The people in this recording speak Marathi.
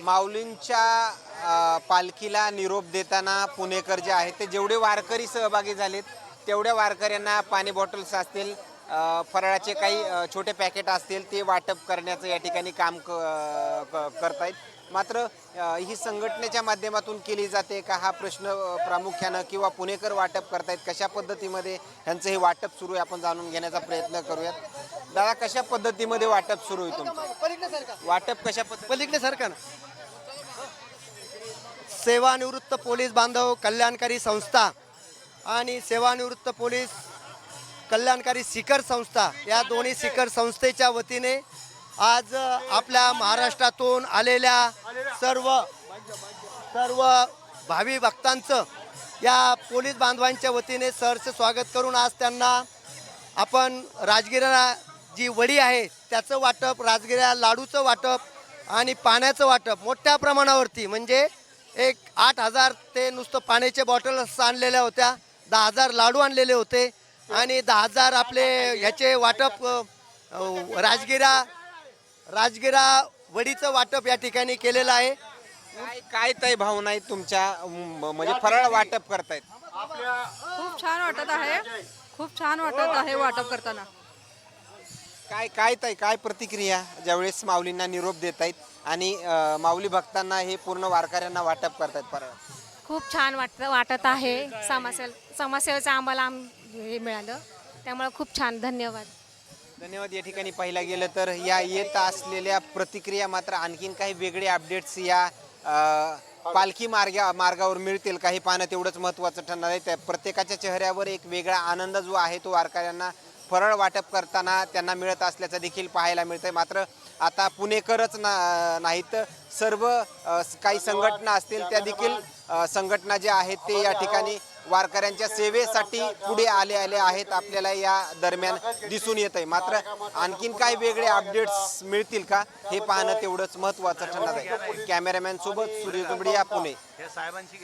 माऊलींच्या पालखीला निरोप देताना पुणेकर जे आहेत ते जेवढे वारकरी सहभागी झालेत तेवढ्या वारकऱ्यांना पाणी बॉटल्स असतील फराळाचे काही छोटे पॅकेट असतील ते वाटप करण्याचं या ठिकाणी काम क क- करतायत. मात्र ही संघटनेच्या माध्यमातून केली जाते का? हा प्रश्न प्रामुख्यानं किंवा पुणेकर वाटप करतायत कशा पद्धतीमध्ये ह्यांचं हे वाटप सुरू आहे आपण जाणून घेण्याचा प्रयत्न करूयात. दादा कशा पद्धतीमध्ये वाटप सुरू आहे तुमचं? वाटप कशा पद्धती पलीकडे सरकार सेवानिवृत्त पोलीस बांधव कल्याणकारी संस्था आणि सेवानिवृत्त पोलीस कल्याणकारी शिखर संस्था या दोन्ही शिखर संस्थेच्या वतीने आज आपल्या महाराष्ट्रातून आलेल्या सर्व सर्व भावी भक्तांचं या पोलीस बांधवांच्या वतीने सरचं स्वागत करून आज त्यांना आपण राजगिरा जी वडी आहे त्याचं वाटप राजगिरा लाडूचं वाटप आणि पाण्याचं वाटप मोठ्या प्रमाणावरती म्हणजे एक आठ हजार ते नुसतं पाण्याचे बॉटल्स आणलेल्या होत्या दहा हजार लाडू आणलेले होते आणि दहा हजार आपले ह्याचे वाटप राजगिरा राजगिरा वडीचं वाटप या ठिकाणी केलेलं आहे. काय काय ताई भावना आहेत तुमच्या? म- म्हणजे फराळ वाटप करतायत. खूप छान वाटत आहे. खूप छान वाटत आहे वाटप करताना. काय काय ताई काय प्रतिक्रिया ज्यावेळेस माऊलींना निरोप देत आहेत आणि अं, माऊली भक्तांना हे पूर्ण वारकऱ्यांना वाटप करतायत फराळ? खूप छान वाटत वाटत आहे. समाजसेव समाजसेवेचं आम्हाला आम- हे मिळालं. त्यामुळे खूप छान. धन्यवाद. धन्यवाद. या ठिकाणी पाहिला गेलं तर या येत असलेल्या प्रतिक्रिया मात्र आणखीन काही वेगळे अपडेट्स या पालखी मार्गा मार्गावर मिळतील. काही पाहणं तेवढंच महत्त्वाचं ठरणार आहे. त्या प्रत्येकाच्या चेहऱ्यावर एक वेगळा आनंद जो आहे तो वारकऱ्यांना फरळ वाटप करताना त्यांना मिळत असल्याचं देखील पाहायला मिळतंय. मात्र आता पुणेकरच ना नाहीत. सर्व काही संघटना असतील त्या देखील संघटना ज्या आहेत ते या ठिकाणी वारकऱ्यांच्या सेवेसाठी पुढे आले आले आहेत. आपल्याला या दरम्यान दिसून येत आहे मात्र आणखीन काही वेगळे अपडेट्स मिळतील का हे पाहणं तेवढंच महत्त्वाचं ठरणार आहे. कॅमेरामॅन सोबत सूर्य जुबडिया पुणे.